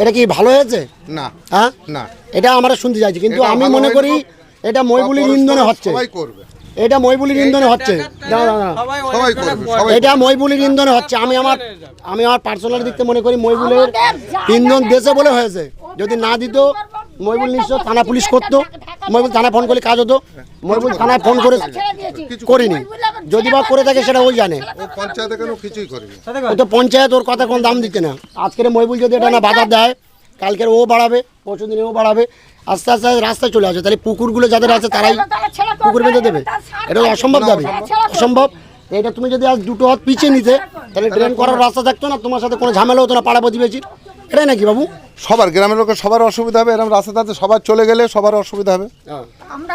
এটা কি ভালো হয়েছে? না। হ্যাঁ? না। এটা আমরা শুনতে চাইছি কিন্তু আমি মনে করি এটা মইবুলির পরস্পর ইন্ধনে হচ্ছে। সবাই করবে। এটা মইবুলির ইন্ধনে হচ্ছে। না না না সবাই করবে সবাই এটা মইবুলির ইন্ধনে হচ্ছে। আমি আমার আমি আমার পার্সোনাল দিক থেকে মনে করি মইবুলের ইন্ধন দেশে বলে হয়েছে। যদি না দিত মইবুল নিশ্চয় থানা পুলিশ করতো। মইবুল থানা ফোন করলে কাজ হতো। মইবুল থানায় ফোন করে করিনি। যদি বা করে থাকে সেটা ওই জানে। ও পঞ্চায়েতে কেন কিছুই করেনি। ও তো পঞ্চায়েত ওর কথা কোন দাম দিচ্ছে না। আজকের মইবুল যদি এটা না বাধা দেয় কালকের ও বাড়াবে পরশু দিনে ও বাড়াবে আস্তে আস্তে রাস্তায় চলে আসে তাহলে পুকুরগুলো যাদের আছে তারাই পুকুর বেঁধে দেবে। এটা অসম্ভব দাবি। অসম্ভব। এটা তুমি যদি আজ দুটো হাত পিছিয়ে নিতে তাহলে ড্রেন করার রাস্তা থাকতো না তোমার সাথে কোনো ঝামেলা হতো না পাড়া প্রতিবেশীর। এটাই নাকি বাবু? সবার গ্রামের লোকের সবার অসুবিধা হবে এরকম রাস্তাতে সবার চলে গেলে সবার অসুবিধা হবে।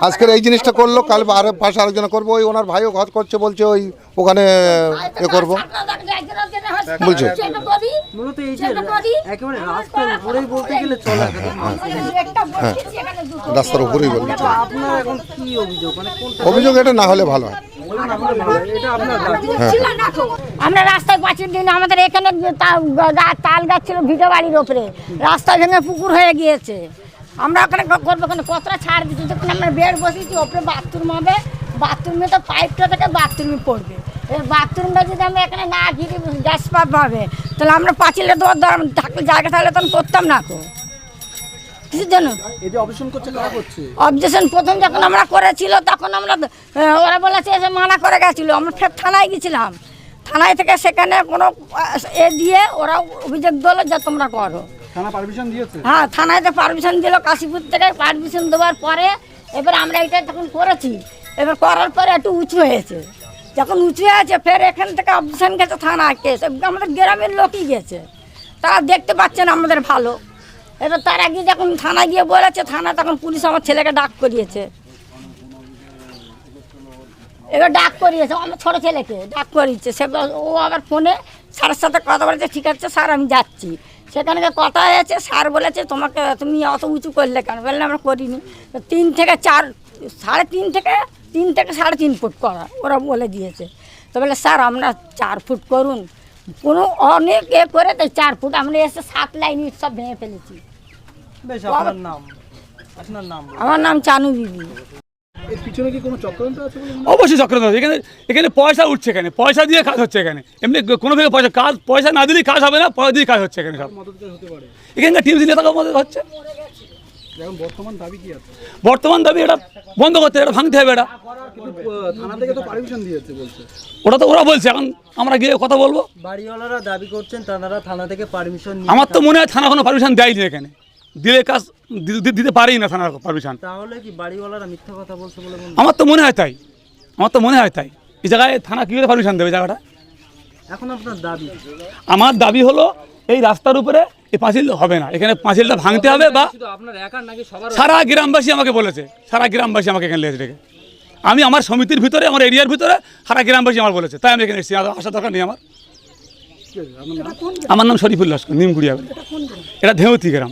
আজকের এই জিনিসটা করল কাল আর পাশে আলোচনা করব ওই ওনার ভাইও ঘর করছে বলছে ওই ওখানে এ করব। বলছে। রাস্তার উপরেই বলছে তো আপনার এখন কি অভিযোগ? মানে কোনটা অভিযোগ এটা না হলে ভালো হয়। আমরা রাস্তায় পাঁচের দিন আমাদের এখানে গা- তাল গাছ ছিল ভিটে বাড়ির ওপরে। রাস্তা ভেঙে পুকুর হয়ে গিয়েছে। আমরা ওখানে করব ওখানে কতটা ছাড় দিচ্ছি যখন আমরা বেড বসেছি ওপরে বাথরুম হবে। বাথরুমে তো পাইপটা থেকে বাথরুমে পড়বে। এবার বাথরুমটা যদি আমরা এখানে না ঘিরি গ্যাস পাপ হবে তাহলে আমরা পাঁচিলে দর দর থাকলে জায়গা থাকলে তখন করতাম না তো। কিছু জন্য এই যে অপারেশন করছে কারা করছে? অবজেকশন প্রথম যখন আমরা করেছিল তখন আমরা ওরা বলেছে যে মানা করে গেছিল। আমরা ফের থানায় গেছিলাম। থানায় থেকে সেখানে কোনো এ দিয়ে ওরা অভিযোগ দিল যে তোমরা করো। থানা পারমিশন দিয়েছে? হ্যাঁ থানায় পারমিশন দিল কাশীপুর থেকে পারমিশন দেওয়ার পরে এবার আমরা এটা তখন করেছি এবার করার পরে একটু উঁচু হয়েছে। যখন উঁচু হয়েছে ফের এখান থেকে অবজেশন গেছে থানা কেস আমাদের গ্রামের লোকই গেছে। তারা দেখতে পাচ্ছেন আমাদের ভালো। এবার তার আগে যখন থানা গিয়ে বলেছে থানা তখন পুলিশ আমার ছেলেকে ডাক করিয়েছে। এবার ডাক করিয়েছে, আমার ছোটো ছেলেকে ডাক করিয়েছে। সে ও আবার ফোনে স্যারের সাথে কথা বলেছে, ঠিক আছে স্যার, আমি যাচ্ছি। সেখানে কথা হয়েছে, স্যার বলেছে, তোমাকে, তুমি অত উঁচু করলে কেন? বললে আমরা করিনি। তিন থেকে চার, সাড়ে তিন থেকে তিন থেকে সাড়ে তিন ফুট করা, ওরা বলে দিয়েছে। তো বলে, স্যার, আমরা চার ফুট করুন। কোনো অনেক এ করে তাই চার ফুট আমরা এসে সাত লাইন ইট সব ভেঙে ফেলেছি। বেশ আপনার নাম? আপনার নাম? আমার নাম চানু বিবি। এর পিছনে কি কোনো চক্রান্ত আছে বলে অবশ্যই চক্রান্ত আছে। এখানে এখানে পয়সা উঠছে এখানে। পয়সা দিয়ে কাজ হচ্ছে এখানে। এমনি কোনো পয়সা কাজ পয়সা না দিলেই কাজ হবে না পয়সা দিয়ে কাজ হচ্ছে এখানে সব। এখানকার টিএমসি নেতা হচ্ছে। বর্তমান দাবি কি আছে? বর্তমান দাবি এটা বন্ধ করতে হবে, এটা ভাঙতে হবে এটা। থানা থেকে তো পারমিশন দিয়েছে বলছে। ওটা তো ওরা বলছে এখন আমরা গিয়ে কথা বলব। বাড়িওয়ালারা দাবি করছেন তারা থানা থেকে পারমিশন আমার তো মনে হয় থানা কোনো পারমিশন দেয়নি এখানে। দিলে কাজ দিতে পারেই না থানার পারমিশন তাহলে কি বাড়িওয়ালারা মিথ্যা কথা বলছে বলে আমার তো মনে হয় তাই। আমার তো মনে হয় তাই। এই জায়গায় থানা কীভাবে পারমিশন দেবে জায়গাটা? এখন আপনার দাবি? আমার দাবি হলো এই রাস্তার উপরে এই পাঁচিল হবে না। এখানে পাঁচিলটা ভাঙতে হবে বা সারা গ্রামবাসী আমাকে বলেছে। সারা গ্রামবাসী আমাকে এখানে লেগেছে রেখে। আমি আমার সমিতির ভিতরে আমার এরিয়ার ভিতরে সারা গ্রামবাসী আমার বলেছে। তাই আমি এখানে এসেছি আসা দরকার নেই আমার। আমার নাম শরীফুল লস্কর নিমগুড়িয়া এটা ধেউতি গ্রাম।